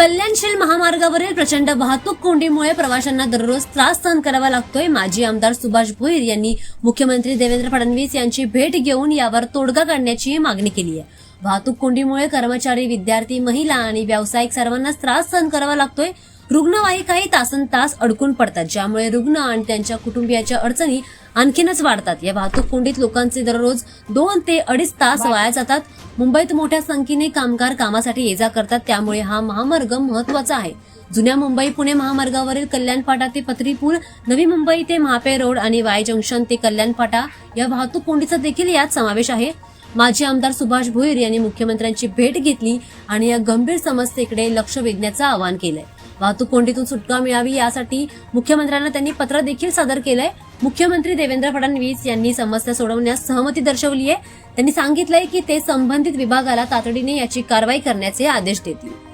कल्याणशील महामार्गावरील प्रचंड वाहतूक कोंडीमुळे प्रवाशांना दररोज त्रास सहन करावा लागतोय. माजी आमदार सुभाष भोईर यांनी मुख्यमंत्री देवेंद्र फडणवीस यांची भेट घेऊन यावर तोडगा काढण्याची मागणी केली आहे. वाहतूक कोंडीमुळे कर्मचारी विद्यार्थी महिला आणि व्यावसायिक सर्वांनाच त्रास सहन करावा लागतोय. रुग्णवाहिकाही तासन तास अडकून पडतात ज्यामुळे रुग्ण आणि त्यांच्या कुटुंबियाच्या अडचणी आणखीनच वाढतात. या वाहतूक कोंडीत लोकांचे दररोज दोन ते अडीच तास वाया जातात. मुंबईत मोठ्या संख्येने कामगार कामासाठी ये जा करतात त्यामुळे हा महामार्ग महत्त्वाचा आहे. जुन्या मुंबई पुणे महामार्गावरील कल्याण फाटा ते पत्री पूल नवी मुंबई ते महापे रोड आणि वाय जंक्शन ते कल्याण फाटा या वाहतूक कोंडीचा देखील यात समावेश आहे. माजी आमदार सुभाष भोईर यांनी मुख्यमंत्र्यांची भेट घेतली आणि या गंभीर समस्येकडे लक्ष वेधण्याचं आवाहन केलंय. वाहतूक कोंडीतून सुटका मिळावी यासाठी मुख्यमंत्र्यांना त्यांनी पत्र देखील सादर केलंय. मुख्यमंत्री देवेंद्र फडणवीस यांनी समस्या सोडवण्यास सहमती दर्शवली आहे त्यांनी सांगितलंय की ते संबंधित विभागाला तातडीने याची कारवाई करण्याचे आदेश देतील.